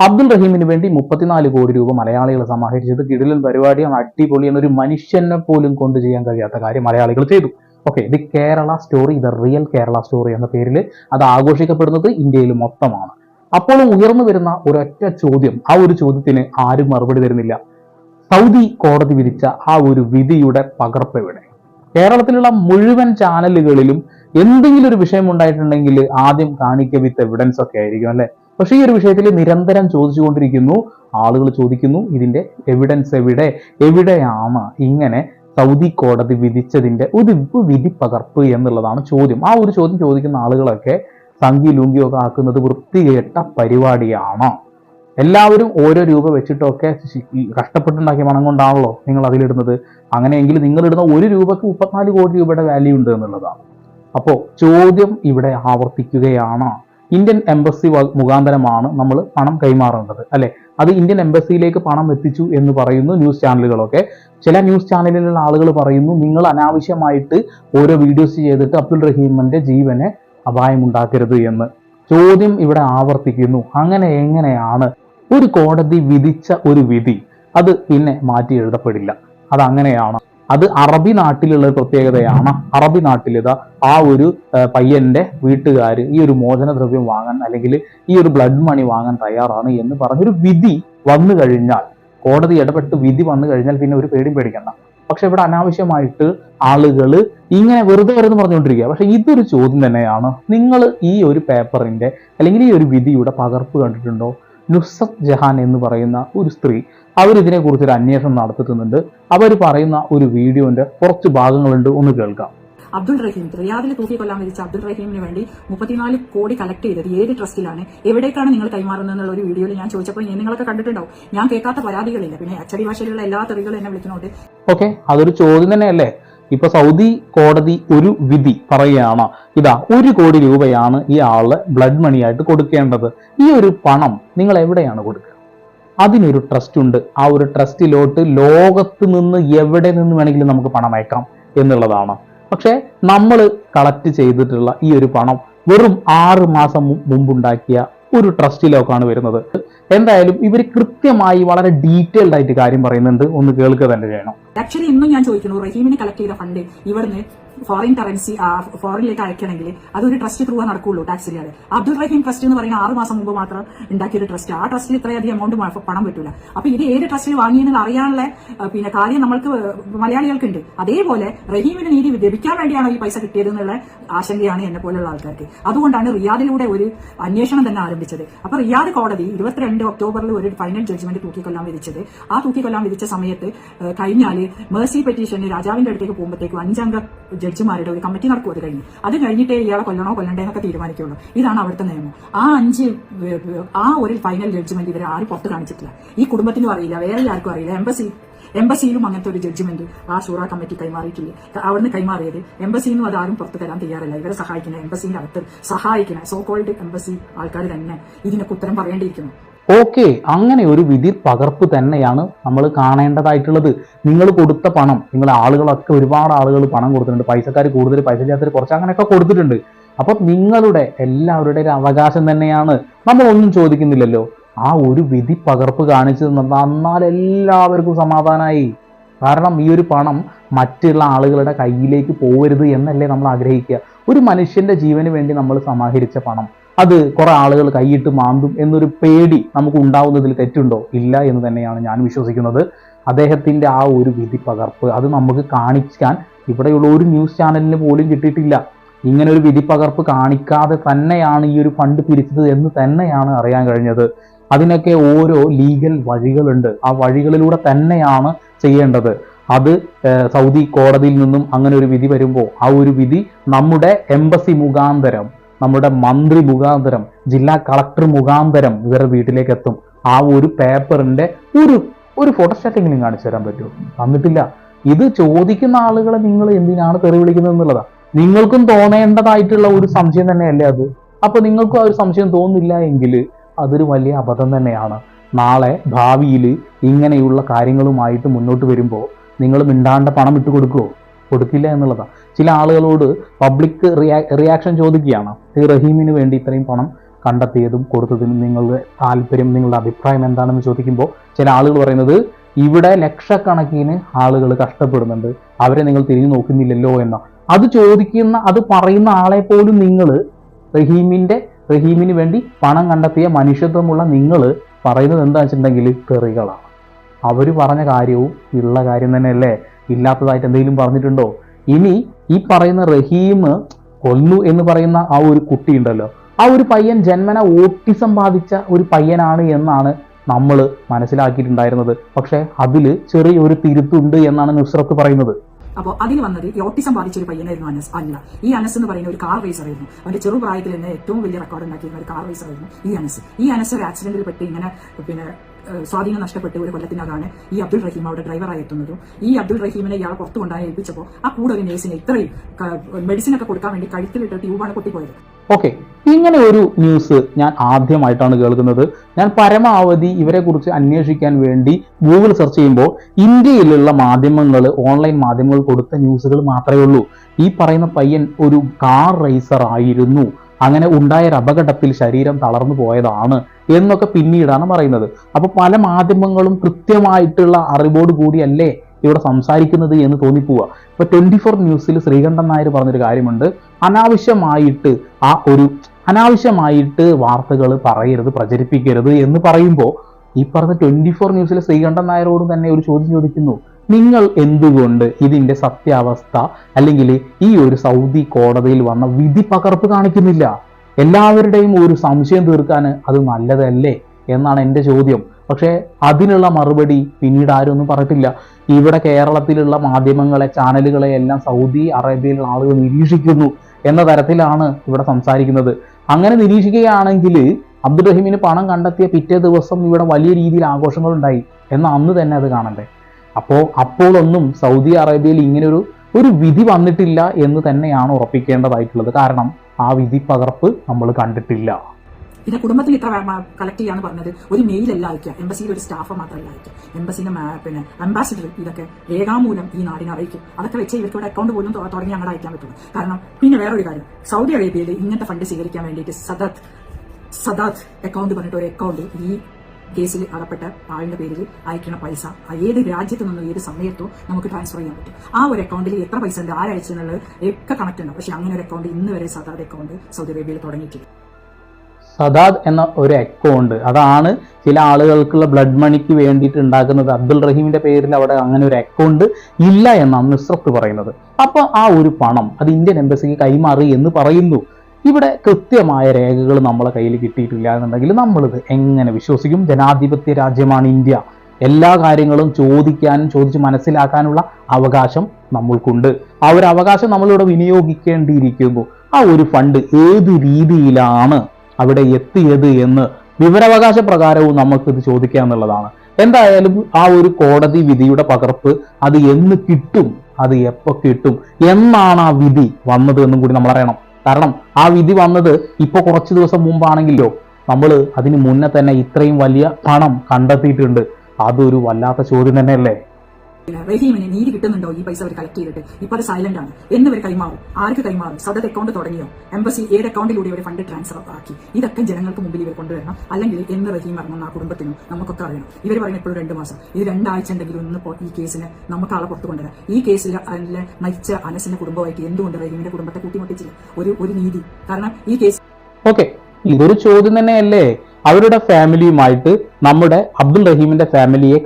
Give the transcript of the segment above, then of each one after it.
അബ്ദുൾ റഹീമിന് വേണ്ടി മുപ്പത്തിനാല് കോടി രൂപ മലയാളികൾ സമാഹരിച്ചത്. കിടിലൻ പരിപാടിയാണ്. അടിപൊളി എന്നൊരു മനുഷ്യനെ പോലും കൊണ്ട് ചെയ്യാൻ കഴിയാത്ത കാര്യം മലയാളികൾ ചെയ്തു. Okay the Kerala story the real Kerala story എന്ന പേരിൽ അത് ആഘോഷിക്കപ്പെടുന്നത് ഇന്ത്യയിൽ മൊത്തമാണ്. അപ്പോൾ ഉയർന്നു വരുന്ന ഒരൊറ്റ ചോദ്യം ആ ഒരു ചോദ്യത്തിന് ആരും മറുപടി തരുന്നില്ല. സൗദി കോടതി വിധിച്ച ആ ഒരു വിധിയുടെ പകർപ്പ് എവിടെ? കേരളത്തിലുള്ള മുഴുവൻ ചാനലുകളിലും എന്തെങ്കിലും ഒരു വിഷയം ഉണ്ടായിട്ടുണ്ടെങ്കിൽ ആദ്യം കാണിക്ക വിത്ത് എവിഡൻസ് ഒക്കെ ആയിരിക്കും അല്ലെ? പക്ഷേ ഈ ഒരു വിഷയത്തിൽ നിരന്തരം ചോദിച്ചുകൊണ്ടിരിക്കുന്നു. ആളുകൾ ചോദിക്കുന്നു ഇതിന്റെ എവിഡൻസ് എവിടെ? എവിടെയാണ് ഇങ്ങനെ സൗദി കോടതി വിധിച്ചതിന്റെ ഒരു വിധി പകർപ്പ് എന്നുള്ളതാണ് ചോദ്യം. ആ ഒരു ചോദ്യം ചോദിക്കുന്ന ആളുകളൊക്കെ സംഗി ലുങ്കിയൊക്കെ ആക്കുന്നത് വൃത്തികെട്ട പരിപാടിയാണ്. എല്ലാവരും ഓരോ രൂപ വെച്ചിട്ടൊക്കെ കഷ്ടപ്പെട്ടുണ്ടാക്കിയ പണം കൊണ്ടാണല്ലോ നിങ്ങൾ അതിലിടുന്നത്. അങ്ങനെയെങ്കിൽ നിങ്ങൾ ഇടുന്ന ഒരു രൂപക്ക് മുപ്പത്തിനാല് കോടി രൂപയുടെ വാല്യൂ ഉണ്ട് എന്നുള്ളതാണ്. അപ്പോൾ ചോദ്യം ഇവിടെ ആവർത്തിക്കുകയാണ്. ഇന്ത്യൻ എംബസി മുഖാന്തരമാണ് നമ്മൾ പണം കൈമാറേണ്ടത് അല്ലെ? അത് ഇന്ത്യൻ എംബസിയിലേക്ക് പണം എത്തിച്ചു എന്ന് പറയുന്നു ന്യൂസ് ചാനലുകളൊക്കെ ചില ന്യൂസ് ചാനലിലുള്ള ആളുകൾ പറയുന്നു നിങ്ങൾ അനാവശ്യമായിട്ട് ഓരോ വീഡിയോസ് ചെയ്തിട്ട് അബ്ദുൾ റഹീമിന്റെ ജീവനെ അപായമുണ്ടാക്കരുത് എന്ന്. ചോദ്യം ഇവിടെ ആവർത്തിക്കുന്നു. അങ്ങനെ എങ്ങനെയാണ്? ഒരു കോടതി വിധിച്ച ഒരു വിധി അത് പിന്നെ മാറ്റി എഴുതപ്പെടില്ല. അത് അങ്ങനെയാണ് അത് അറബി നാട്ടിലുള്ള പ്രത്യേകതയാണ്. അറബി നാട്ടിലിത ആ ഒരു പയ്യന്റെ വീട്ടുകാർ ഈ ഒരു മോചനദ്രവ്യം വാങ്ങാൻ അല്ലെങ്കിൽ ഈ ഒരു ബ്ലഡ് മണി വാങ്ങാൻ തയ്യാറാണ് എന്ന് പറഞ്ഞൊരു വിധി വന്നു കഴിഞ്ഞാൽ കോടതി ഇടപെട്ട് വിധി വന്നു കഴിഞ്ഞാൽ പിന്നെ ഒരു പേടിയും പേടിക്കണ്ട. പക്ഷെ ഇവിടെ അനാവശ്യമായിട്ട് ആളുകൾ ഇങ്ങനെ വെറുതെ വരുന്നു പറഞ്ഞുകൊണ്ടിരിക്കുക. പക്ഷെ ഇതൊരു ചോദ്യം തന്നെയാണ്. നിങ്ങൾ ഈ ഒരു പേപ്പറിന്റെ അല്ലെങ്കിൽ ഈ ഒരു വിധിയുടെ പകർപ്പ് കണ്ടിട്ടുണ്ടോ? നുസത് ജഹാൻ എന്ന് പറയുന്ന ഒരു സ്ത്രീ ഒരു അന്വേഷണം നടത്തുന്നുണ്ട് അവർ പറയുന്ന ഒരു വീഡിയോന്റെ കുറച്ച് ഭാഗങ്ങളുണ്ട് ഒന്ന് കേൾക്കാം. അബ്ദുൾ റഹീം റിയാദിൽ തൂക്കിക്കൊല്ലാൻ വിധിച്ച അബ്ദുൾ റഹീമിന് വേണ്ടി മുപ്പത്തിനാല് കോടി കളക്ട് ചെയ്തത് ഏത് ട്രസ്റ്റിലാണ്? എവിടേക്കാണ് നിങ്ങൾ കൈമാറുന്നത് എന്നുള്ള ഒരു വീഡിയോയിൽ ഞാൻ ചോദിച്ചപ്പോൾ നിങ്ങളൊക്കെ കണ്ടിട്ടുണ്ടാവും. ഞാൻ കേൾക്കാത്ത പരാതികളില്ല. പിന്നെ അച്ചടി ഭാഷയിലുള്ള എല്ലാ തെറികളും എന്നെ വിളിക്കുന്നുണ്ട്. ഓക്കെ അതൊരു ചോദ്യം തന്നെയല്ലേ? ഇപ്പൊ സൗദി കോടതി ഒരു വിധി പറയുകയാണ്. ഇതാ ഒരു കോടി രൂപയാണ് ഈ ആൾ ബ്ലഡ് മണിയായിട്ട് കൊടുക്കേണ്ടത്. ഈ ഒരു പണം നിങ്ങൾ എവിടെയാണ് കൊടുക്കുക? അതിനൊരു ട്രസ്റ്റ് ഉണ്ട്. ആ ഒരു ട്രസ്റ്റിലോട്ട് ലോകത്ത് നിന്ന് എവിടെ നിന്ന് വേണമെങ്കിലും നമുക്ക് പണം അയക്കാം എന്നുള്ളതാണ്. പക്ഷേ നമ്മൾ കളക്ട് ചെയ്തിട്ടുള്ള ഈ ഒരു പണം വെറും ആറ് മാസം മുമ്പുണ്ടാക്കിയ ഒരു ട്രസ്റ്റിലേക്കാണ് വരുന്നത്. എന്തായാലും ഇവർ കൃത്യമായി വളരെ ഡീറ്റെയിൽഡ് ആയിട്ട് കാര്യം പറയുന്നുണ്ട്. ഒന്ന് കേൾക്കുക തന്നെ ചെയ്യണം ആക്ച്വലി ഇന്നും ഞാൻ ചോദിക്കുന്നു റഹീമിന് കളക്ട് ചെയ്ത ഫണ്ട് ഇവിടുന്ന് ഫോറിൻ കറൻസി ഫോറിനിലേക്ക് അയക്കണമെങ്കിൽ അതൊരു ട്രസ്റ്റ് ത്രൂ നടക്കുള്ളൂ ടാക്സ് ഇല്ലാതെ അബ്ദുൾ റഹീം ട്രസ്റ്റ് എന്ന് പറയുന്ന ആറ് മാസം മുമ്പ് മാത്രം ഉണ്ടാക്കിയ ഒരു ട്രസ്റ്റ് ആ ട്രസ്റ്റിൽ ഇത്രയധികം എമൗണ്ട് പണം പറ്റൂല. അപ്പൊ ഇത് ഏത് ട്രസ്റ്റിൽ വാങ്ങിയെന്ന് അറിയാനുള്ള പിന്നെ കാര്യം നമ്മൾക്ക് മലയാളികൾക്കുണ്ട്. അതേപോലെ റഹീമിന് നീതി ലഭിക്കാൻ വേണ്ടിയാണോ ഈ പൈസ കിട്ടിയത് എന്നുള്ള ആശങ്കയാണ് എന്നെ പോലുള്ള ആൾക്കാർക്ക്. അതുകൊണ്ടാണ് റിയാദിലൂടെ ഒരു അന്വേഷണം തന്നെ ആരംഭിച്ചത്. അപ്പൊ റിയാദ് കോടതി ഇരുപത്തിരണ്ട് ഒക്ടോബറിൽ ഒരു ഫൈനൽ ജഡ്ജ്മെന്റ് തൂക്കിക്കൊല്ലാൻ വിധിച്ചത്. ആ തൂക്കിക്കൊല്ലാൻ വിധിച്ച സമയത്ത് കഴിഞ്ഞാൽ മേഴ്സി പെറ്റീഷന് രാജാവിന്റെ അടുത്തേക്ക് പോകുമ്പോഴത്തേക്കും അഞ്ചംഗ ജഡ്ജിമാരുടെ ഒരു കമ്മിറ്റി നടക്കും അത് കഴിഞ്ഞ്. അത് കഴിഞ്ഞിട്ടേ ഇയാളെ കൊല്ലണോ കൊല്ലണ്ടേ എന്നൊക്കെ തീരുമാനിക്കുള്ളൂ. ഇതാണ് അവിടുത്തെ നിയമം. ആ അഞ്ച് ആ ഒരു ഫൈനൽ ജഡ്ജ്മെന്റ് ഇവരെ ആരും പുറത്ത് കാണിച്ചിട്ടില്ല. ഈ കുടുംബത്തിനും അറിയില്ല വേറെ ആർക്കും അറിയില്ല. എംബസി എംബസിയിലും അങ്ങനത്തെ ഒരു ജഡ്ജ്മെന്റ് ആ ഷൂറ കമ്മിറ്റി കൈമാറിയിട്ടില്ല. അവിടുന്ന് കൈമാറിയത് എംബസിന്നും അത് ആരും പുറത്ത് തരാൻ തയ്യാറില്ല. ഇവരെ സഹായിക്കുന്ന എംബസിന്റെ അകത്ത് സഹായിക്കുന്ന സോ കോൾഡ് എംബസി ആൾക്കാർ തന്നെ ഇതിനൊക്കെ ഉത്തരം പറയേണ്ടിയിരിക്കുന്നു. ഓക്കെ അങ്ങനെ ഒരു വിധി പകർപ്പ് തന്നെയാണ് നമ്മൾ കാണേണ്ടതായിട്ടുള്ളത്. നിങ്ങൾ കൊടുത്ത പണം നിങ്ങൾ ആളുകളൊക്കെ ഒരുപാട് ആളുകൾ പണം കൊടുത്തിട്ടുണ്ട്. പൈസക്കാർ കൂടുതൽ പൈസ ചെയ്യാത്തവർ കുറച്ച് അങ്ങനെയൊക്കെ കൊടുത്തിട്ടുണ്ട്. അപ്പം നിങ്ങളുടെ എല്ലാവരുടെ ഒരു അവകാശം തന്നെയാണ്. നമ്മളൊന്നും ചോദിക്കുന്നില്ലല്ലോ. ആ ഒരു വിധി പകർപ്പ് കാണിച്ചു തന്നാൽ എല്ലാവർക്കും സമാധാനമായി കാരണം ഈ ഒരു പണം മറ്റുള്ള ആളുകളുടെ കയ്യിലേക്ക് പോവരുത് എന്നല്ലേ നമ്മൾ ആഗ്രഹിക്കുക. ഒരു മനുഷ്യന്റെ ജീവന് വേണ്ടി നമ്മൾ സമാഹരിച്ച പണം. അത് കുറെ ആളുകൾ കൈയിട്ട് മാന്തും എന്നൊരു പേടി നമുക്ക് ഉണ്ടാവുന്നതിൽ തെറ്റുണ്ടോ? ഇല്ല എന്ന് തന്നെയാണ് ഞാൻ വിശ്വസിക്കുന്നത്. അദ്ദേഹത്തിന്റെ ആ ഒരു വിധി പകർപ്പ് അത് നമുക്ക് കാണിക്കാൻ ഇവിടെയുള്ള ഒരു ന്യൂസ് ചാനലിന് പോലും കിട്ടിയിട്ടില്ല. ഇങ്ങനെ ഒരു വിധി പകർപ്പ് കാണിക്കാതെ തന്നെയാണ് ഈ ഒരു ഫണ്ട് പിരിച്ചത് എന്ന് തന്നെയാണ് അറിയാൻ കഴിഞ്ഞത്. അതിനൊക്കെ ഓരോ ലീഗൽ വഴികളുണ്ട്. ആ വഴികളിലൂടെ തന്നെയാണ് ചെയ്യേണ്ടത്. അത് സൗദി കോടതിയിൽ നിന്നും അങ്ങനെ ഒരു വിധി വരുമ്പോൾ ആ ഒരു വിധി നമ്മുടെ എംബസി മുഖാന്തരം നമ്മുടെ മന്ത്രി മുഖാന്തരം ജില്ലാ കളക്ടർ മുഖാന്തരം ഇവരുടെ വീട്ടിലേക്ക് എത്തും. ആ ഒരു പേപ്പറിന്റെ ഒരു ഒരു ഫോട്ടോസ്റ്റാറ്റെങ്കിലും കാണിച്ചു തരാൻ പറ്റുമോ? തന്നിട്ടില്ല. ഇത് ചോദിക്കുന്ന ആളുകളെ നിങ്ങൾ എന്തിനാണ് തെറി വിളിക്കുന്നത് എന്നുള്ളതാ. നിങ്ങൾക്കും തോന്നേണ്ടതായിട്ടുള്ള ഒരു സംശയം തന്നെയല്ലേ അത്? അപ്പൊ നിങ്ങൾക്കും ആ ഒരു സംശയം തോന്നുന്നില്ല എങ്കിൽ അതൊരു വലിയ അബദ്ധം തന്നെയാണ്. നാളെ ഭാവിയിൽ ഇങ്ങനെയുള്ള കാര്യങ്ങളുമായിട്ട് മുന്നോട്ട് വരുമ്പോൾ നിങ്ങൾ മിണ്ടാണ്ട പണം ഇട്ട് കൊടുക്കുമോ കൊടുക്കില്ല എന്നുള്ളതാണ്. ചില ആളുകളോട് പബ്ലിക് റിയാ റിയാക്ഷൻ ചോദിക്കുകയാണ്. ഈ റഹീമിന് വേണ്ടി ഇത്രയും പണം കണ്ടെത്തിയതും കൊടുത്തതിനും നിങ്ങളുടെ താല്പര്യം നിങ്ങളുടെ അഭിപ്രായം എന്താണെന്ന് ചോദിക്കുമ്പോൾ ചില ആളുകൾ പറയുന്നത് ഇവിടെ ലക്ഷക്കണക്കിന് ആളുകൾ കഷ്ടപ്പെടുന്നുണ്ട്. അവരെ നിങ്ങൾ തിരിഞ്ഞു നോക്കുന്നില്ലല്ലോ എന്ന. അത് ചോദിക്കുന്ന അത് പറയുന്ന ആളെ പോലും നിങ്ങൾ റഹീമിന്റെ റഹീമിന് വേണ്ടി പണം കണ്ടെത്തിയ മനുഷ്യത്വമുള്ള നിങ്ങൾ പറയുന്നത് എന്താ വെച്ചിട്ടുണ്ടെങ്കിൽ തെറികളാണ്. അവർ പറഞ്ഞ കാര്യവും ഉള്ള കാര്യം തന്നെയല്ലേ? ഇല്ലാത്തതായിട്ട് എന്തെങ്കിലും പറഞ്ഞിട്ടുണ്ടോ? ഇനി ഈ പറയുന്ന റഹീം കൊല്ലു എന്ന് പറയുന്ന ആ ഒരു കുട്ടി ഉണ്ടല്ലോ. ആ ഒരു പയ്യൻ ജന്മന ഓട്ടിസം ബാധിച്ച ഒരു പയ്യനാണ് എന്നാണ് നമ്മൾ മനസ്സിലാക്കിയിട്ടുണ്ടായിരുന്നത്. പക്ഷെ അതിൽ ചെറിയൊരു തിരുത്തുണ്ട് എന്നാണ് നുസ്രത്ത് പറയുന്നത്. അപ്പോൾ അതിൽ വന്നത് ഈ ഓട്ടിസം ബാധിച്ച ഒരു പയ്യനായിരുന്നു അനസ് അല്ല ഈ അനസ് എന്ന് പറയുന്ന ഒരു കാർ റേസർ ആയിരുന്നു അവന്റെ ചെറുപ്രായത്തിൽ തന്നെ ഏറ്റവും വലിയ റെക്കോർഡ് ഉണ്ടാക്കിയിരുന്ന ഒരു കാർ റേസർ ആയിരുന്നു ഈ അനസ്. ഈ അനസ് ഒരു ആക്സിഡന്റിൽ പെട്ട് ഇങ്ങനെ പിന്നെ സ്വാധീനം നഷ്ടപ്പെട്ട് ഒരു കൊല്ലത്തിനകമാണ് ഈ അബ്ദുൾ റഹീം അവിടെ ഡ്രൈവറായി എത്തുന്നതും. ഈ അബ്ദുൾ റഹീമിനെ ഇയാളെ പുറത്തു കൊണ്ടായി ഏൽപ്പിച്ചപ്പോൾ ആ കൂടെ ഒരു നേഴ്സിനെ ഇത്രയും മെഡിസിൻ ഒക്കെ കൊടുക്കാൻ വേണ്ടി കഴുത്തിലിട്ട് ട്യൂബാണ് പൊട്ടിപ്പോയത്. ഓക്കെ ഇങ്ങനെ ഒരു ന്യൂസ് ഞാൻ ആദ്യമായിട്ടാണ് കേൾക്കുന്നത്. ഞാൻ പരമാവധി ഇവരെ കുറിച്ച് അന്വേഷിക്കാൻ വേണ്ടി ഗൂഗിൾ സെർച്ച് ചെയ്യുമ്പോൾ ഇന്ത്യയിലുള്ള മാധ്യമങ്ങൾ ഓൺലൈൻ മാധ്യമങ്ങൾ കൊടുത്ത ന്യൂസുകൾ മാത്രമേ ഉള്ളൂ. ഈ പറയുന്ന പയ്യൻ ഒരു കാർ റേസർ ആയിരുന്നു. അങ്ങനെ ഉണ്ടായ ഒരു അപകടത്തിൽ ശരീരം തളർന്നു പോയതാണ്. എന്നൊക്കെ പിന്നീടാണ് പറയുന്നത്. അപ്പോൾ പല മാധ്യമങ്ങളും കൃത്യമായിട്ടുള്ള അറിവോട് കൂടിയല്ലേ ഇവിടെ സംസാരിക്കുന്നത് എന്ന് തോന്നിപ്പോവുക. ഇപ്പൊ ട്വന്റി ഫോർ ന്യൂസിൽ ശ്രീകണ്ഠൻ നായർ പറഞ്ഞൊരു കാര്യമുണ്ട്. അനാവശ്യമായിട്ട് ആ ഒരു അനാവശ്യമായിട്ട് വാർത്തകൾ പറയരുത് പ്രചരിപ്പിക്കരുത് എന്ന് പറയുമ്പോൾ ഈ പറഞ്ഞ ട്വന്റി ഫോർ ന്യൂസിലെ ശ്രീകണ്ഠൻ നായരോട് തന്നെ ഒരു ചോദ്യം ചോദിക്കുന്നു. നിങ്ങൾ എന്തുകൊണ്ട് ഇതിന്റെ സത്യാവസ്ഥ അല്ലെങ്കിൽ ഈ ഒരു സൗദി കോടതിയിൽ വന്ന വിധി പകർപ്പ് കാണിക്കുന്നില്ല? എല്ലാവരുടെയും ഒരു സംശയം തീർക്കാൻ അത് നല്ലതല്ലേ എന്നാണ് എന്റെ ചോദ്യം. പക്ഷേ അതിനുള്ള മറുപടി പിന്നീട് ആരും ഒന്നും പറഞ്ഞിട്ടില്ല ഇവിടെ കേരളത്തിലുള്ള മാധ്യമങ്ങളെ ചാനലുകളെ എല്ലാം സൗദി അറേബ്യയിലുള്ള ആളുകൾ നിരീക്ഷിക്കുന്നു എന്ന തരത്തിലാണ് ഇവിടെ സംസാരിക്കുന്നത്. അങ്ങനെ നിരീക്ഷിക്കുകയാണെങ്കിൽ അബ്ദുറഹീമിന് പണം കണ്ടെത്തിയ പിറ്റേ ദിവസം ഇവിടെ വലിയ രീതിയിൽ ആഘോഷങ്ങൾ ഉണ്ടായി അന്ന് തന്നെ അത് കാണണ്ടേ. അപ്പോൾ അപ്പോഴൊന്നും സൗദി അറേബ്യയിൽ ഇങ്ങനൊരു ഒരു വിധി വന്നിട്ടില്ല എന്ന് തന്നെയാണ് ഉറപ്പിക്കേണ്ടതായിട്ടുള്ളത്. കാരണം ആ വിധി പകർപ്പ് നമ്മൾ കണ്ടിട്ടില്ല. പിന്നെ കുടുംബത്തിൽ ഇത്ര കളക്ട് ചെയ്യാന്ന് പറഞ്ഞത് ഒരു മെയിൽ അല്ല അയക്കുക. എംബസിയിൽ ഒരു സ്റ്റാഫ് മാത്രമല്ല അയക്കുക. എംബസിന്റെ പിന്നെ അംബാസിഡർ ഇതൊക്കെ രേഖാമൂലം ഈ നാടിനെ അറിയിക്കും. അതൊക്കെ വെച്ച് ഇവർക്ക് ഇവിടെ അക്കൗണ്ട് പോലും തുടങ്ങി അങ്ങോട്ട് അയക്കാൻ പറ്റുള്ളൂ. കാരണം പിന്നെ വേറൊരു കാര്യം. സൗദി അറേബ്യയിൽ ഇങ്ങനത്തെ ഫണ്ട് സ്വീകരിക്കാൻ വേണ്ടിയിട്ട് സദാത്ത് സദാത്ത് അക്കൗണ്ട് പറഞ്ഞിട്ട് ഒരു അക്കൗണ്ട് ഈ കേസിൽ അകപ്പെട്ട ആളിന്റെ പേരിൽ അയക്കുന്ന പൈസ ഏത് രാജ്യത്ത് നിന്നും ഏത് സമയത്തോ നമുക്ക് ട്രാൻസ്ഫർ ചെയ്യാൻ പറ്റും. ആ ഒരു അക്കൗണ്ടിൽ എത്ര പൈസ ഉണ്ട് ആരയച്ചെന്നുള്ളത് ഒക്കെ കണക്ട് ഉണ്ട് പക്ഷെ അങ്ങനെ ഒരു അക്കൗണ്ട് ഇന്ന് വരെ സദാദ് അക്കൗണ്ട് സൗദി അറേബ്യയിൽ തുടങ്ങിയിട്ടില്ല. സദാദ് എന്ന ഒരു അക്കൗണ്ട് അതാണ് ചില ആളുകൾക്കുള്ള ബ്ലഡ് മണിക്ക് വേണ്ടിയിട്ട് ഉണ്ടാക്കുന്നത്. അബ്ദുൾ റഹീമിന്റെ പേരിൽ അവിടെ അങ്ങനെ ഒരു അക്കൗണ്ട് ഇല്ല എന്നാണ് നുസ്രത്ത് പറയുന്നത്. അപ്പോൾ ആ ഒരു പണം അത് ഇന്ത്യൻ എംബസിക്ക് കൈമാറി എന്ന് പറയുന്നു. ഇവിടെ കൃത്യമായ രേഖകൾ നമ്മളെ കയ്യിൽ കിട്ടിയിട്ടില്ല എന്നുണ്ടെങ്കിൽ നമ്മളിത് എങ്ങനെ വിശ്വസിക്കും? ജനാധിപത്യ രാജ്യമാണ് ഇന്ത്യ. എല്ലാ കാര്യങ്ങളും ചോദിക്കാനും ചോദിച്ച് മനസ്സിലാക്കാനുള്ള അവകാശം നമ്മൾക്കുണ്ട്. ആ ഒരു അവകാശം നമ്മളിവിടെ വിനിയോഗിക്കേണ്ടിയിരിക്കുന്നു. ആ ഒരു ഫണ്ട് ഏത് രീതിയിലാണ് അവിടെ എത്തിയത് എന്ന് വിവരാവകാശ പ്രകാരവും നമുക്കിത് ഇത് ചോദിക്കാന്നുള്ളതാണ് എന്തായാലും ആ ഒരു കോടതി വിധിയുടെ പകർപ്പ് അത് എന്ന് കിട്ടും അത് എപ്പോ കിട്ടും എന്നാണ് ആ വിധി വന്നത് എന്നും കൂടി നമ്മൾ അറിയണം കാരണം ആ വിധി വന്നത് ഇപ്പോൾ കുറച്ച് ദിവസം മുമ്പാണെങ്കിലോ നമ്മൾ അതിന് മുന്നേ തന്നെ ഇത്രയും വലിയ പണം കണ്ടെത്തിയിട്ടുണ്ട്. അതൊരു വല്ലാത്ത ചോദ്യം തന്നെയല്ലേ? റഹീമിന് നീതി കിട്ടുന്നുണ്ടോ ഈ പൈസ അവർ കളക്ട് ചെയ്തിട്ട്? ഇപ്പൊ അത് സൈലന്റ് ആണ്. എന്ന് ഇവർ കൈമാറും. ആർക്ക് കൈമാറും? സദത് അക്കൗണ്ട് തുടങ്ങിയോ? എംബസി ഏത് അക്കൗണ്ടിലൂടെ ഇവർ ഫണ്ട് ട്രാൻസ്ഫർ ആക്കി? ഇതൊക്കെ ജനങ്ങൾക്ക് മുമ്പിൽ ഇവർ കൊണ്ടുവരണം. അല്ലെങ്കിൽ എന്ന് റഹീം ഇറങ്ങുന്ന ആ കുടുംബത്തിനും നമുക്കൊക്കെ അറിയണം. ഇവർ പറയുന്ന എപ്പോഴും രണ്ട് മാസം. ഇത് രണ്ടാഴ്ച ഉണ്ടെങ്കിലും ഒന്ന് ഈ കേസിന് നമുക്ക് ആളെ പുറത്തു കൊണ്ടുവരാം. ഈ കേസിൽ മരിച്ച അനസിന്റെ കുടുംബമായിട്ട് എന്തുകൊണ്ട് റഹീമിന്റെ കുടുംബത്തെ കൂട്ടിമുട്ടിച്ചില്ല? ഒരു ഒരു നീതി. കാരണം ഈ കേസ് ഓക്കെ ഇതൊരു ചോദ്യം തന്നെയല്ലേ? അവരുടെ ഫാമിലിയുമായിട്ട് നമ്മുടെ അബ്ദുൾ റഹീമിന്റെ ഫാമിലിയെ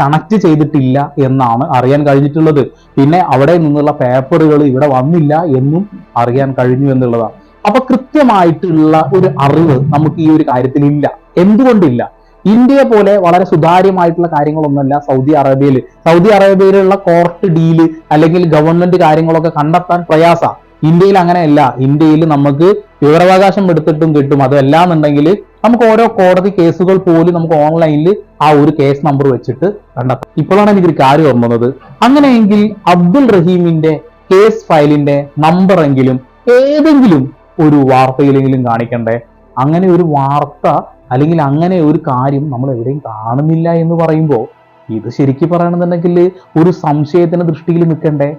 കണക്ട് ചെയ്തിട്ടില്ല എന്നാണ് അറിയാൻ കഴിഞ്ഞിട്ടുള്ളത്. പിന്നെ അവിടെ നിന്നുള്ള പേപ്പറുകൾ ഇവിടെ വന്നില്ല എന്നും അറിയാൻ കഴിഞ്ഞു എന്നുള്ളതാണ്. അപ്പൊ കൃത്യമായിട്ടുള്ള ഒരു അറിവ് നമുക്ക് ഈ ഒരു കാര്യത്തിൽ ഇല്ല. എന്തുകൊണ്ടില്ല? ഇന്ത്യയെ പോലെ വളരെ സുതാര്യമായിട്ടുള്ള കാര്യങ്ങളൊന്നുമല്ല സൗദി അറേബ്യയിൽ സൗദി അറേബ്യയിലുള്ള കോർട്ട് ഡീൽ അല്ലെങ്കിൽ ഗവൺമെന്റ് കാര്യങ്ങളൊക്കെ കണ്ടെത്താൻ പ്രയാസ ഇന്ത്യയിൽ അങ്ങനെയല്ല. ഇന്ത്യയിൽ നമുക്ക് വിവരാവകാശം എടുത്തിട്ടും കിട്ടും. അതല്ലാന്നുണ്ടെങ്കിൽ നമുക്ക് ഓരോ കോടതി കേസുകൾ പോലും നമുക്ക് ഓൺലൈനിൽ ആ ഒരു കേസ് നമ്പർ വെച്ചിട്ട് കണ്ടെത്താം. ഇപ്പോഴാണ് എനിക്കൊരു കാര്യം ഓർമ്മ വന്നത്. അങ്ങനെയെങ്കിൽ അബ്ദുൾ റഹീമിന്റെ കേസ് ഫയലിന്റെ നമ്പർ എങ്കിലും ഏതെങ്കിലും ഒരു വാർത്തയിലെങ്കിലും കാണിക്കണ്ടേ? അങ്ങനെ ഒരു വാർത്ത അല്ലെങ്കിൽ അങ്ങനെ ഒരു കാര്യം നമ്മൾ എവിടെയും കാണുന്നില്ല എന്ന് പറയുമ്പോൾ ഇത് ശരിക്കും പറയണമെന്നുണ്ടെങ്കിൽ ഒരു സംശയത്തിന്റെ ദൃഷ്ടിയിൽ നിൽക്കണ്ടേ?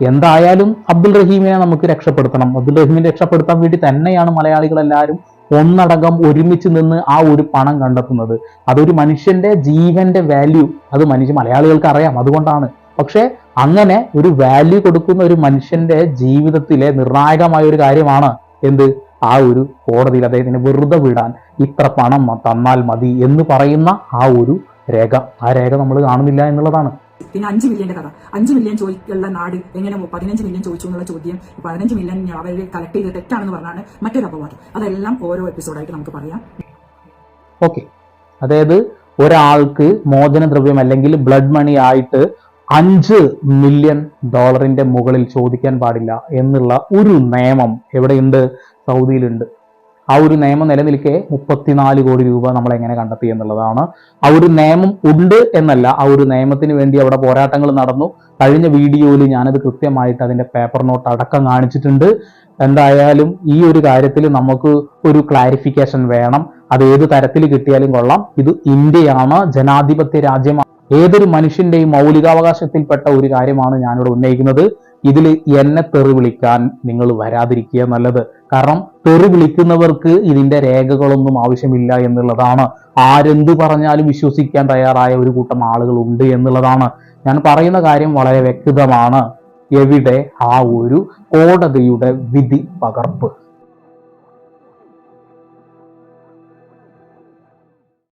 എന്തായാലും അബ്ദുൽ റഹീമിനെ നമുക്ക് രക്ഷപ്പെടുത്തണം. അബ്ദുൽ റഹീമിനെ രക്ഷപ്പെടുത്താൻ വേണ്ടി തന്നെയാണ് മലയാളികളെല്ലാവരും ഒന്നടങ്കം ഒരുമിച്ച് നിന്ന് ആ ഒരു പണം കണ്ടെത്തുന്നത്. അതൊരു മനുഷ്യന്റെ ജീവന്റെ വാല്യൂ അത് മനുഷ്യ മലയാളികൾക്ക് അറിയാം. അതുകൊണ്ടാണ്. പക്ഷേ അങ്ങനെ ഒരു വാല്യൂ കൊടുക്കുന്ന ഒരു മനുഷ്യന്റെ ജീവിതത്തിലെ നിർണായകമായ ഒരു കാര്യമാണ് എന്ത്? ആ ഒരു കോടതിയിൽ അദ്ദേഹത്തിന് വെറുതെ വിടാൻ. ഇത്ര പണം തന്നാൽ മതി എന്ന് പറയുന്ന ആ ഒരു രേഖ. ആ രേഖ നമ്മൾ കാണുന്നില്ല എന്നുള്ളതാണ്. പിന്നെ അഞ്ച് മില്യന്റെ കഥ. അഞ്ച് മില്യൺ ചോദിക്കുള്ള നാട് എങ്ങനെ പതിനഞ്ച് മില്യൺ ചോദിച്ചു എന്നുള്ള ചോദ്യം പതിനഞ്ച് മില്യൺ അവർ കളക്ട് ചെയ്ത് തെറ്റാണെന്ന് പറഞ്ഞാണ് മറ്റൊരു അപവാദം. അതെല്ലാം ഓരോ എപ്പിസോഡായിട്ട് നമുക്ക് പറയാം. ഓക്കെ അതായത് ഒരാൾക്ക് മോചനദ്രവ്യം അല്ലെങ്കിൽ ബ്ലഡ് മണി ആയിട്ട് അഞ്ച് മില്യൺ ഡോളറിന്റെ മുകളിൽ ചോദിക്കാൻ പാടില്ല എന്നുള്ള ഒരു നിയമം എവിടെയുണ്ട്? സൗദിയിലുണ്ട്. ആ ഒരു നിയമം നിലനിൽക്കെ മുപ്പത്തിനാല് കോടി രൂപ നമ്മൾ എങ്ങനെ കണ്ടെത്തി എന്നുള്ളതാണ്. ആ ഒരു നിയമം ഉണ്ട് എന്നല്ല ആ ഒരു നിയമത്തിന് വേണ്ടി അവിടെ പോരാട്ടങ്ങൾ നടന്നു. കഴിഞ്ഞ വീഡിയോയിൽ ഞാനത് കൃത്യമായിട്ട് അതിന്റെ പേപ്പർ നോട്ട് അടക്കം കാണിച്ചിട്ടുണ്ട്. എന്തായാലും ഈ ഒരു കാര്യത്തിൽ നമുക്ക് ഒരു ക്ലാരിഫിക്കേഷൻ വേണം. അത് ഏത് തരത്തിൽ കിട്ടിയാലും കൊള്ളാം. ഇത് ഇന്ത്യയാണ് ജനാധിപത്യ രാജ്യമാണ് ഏതൊരു മനുഷ്യന്റെയും മൗലികാവകാശത്തിൽപ്പെട്ട ഒരു കാര്യമാണ് ഞാനിവിടെ ഉന്നയിക്കുന്നത്. ഇതിൽ എന്നെ തെറി വിളിക്കാൻ നിങ്ങൾ വരാതിരിക്കുക നല്ലത്. കാരണം തെറി വിളിക്കുന്നവർക്ക് ഇതിന്റെ രേഖകളൊന്നും ആവശ്യമില്ല എന്നുള്ളതാണ്. ആരെന്ത് പറഞ്ഞാലും വിശ്വസിക്കാൻ തയ്യാറായ ഒരു കൂട്ടം ആളുകൾ ഉണ്ട് എന്നുള്ളതാണ്. ഞാൻ പറയുന്ന കാര്യം വളരെ വ്യക്തമാണ്. എവിടെ ആ ഒരു കോടതിയുടെ വിധി പകർപ്പ്.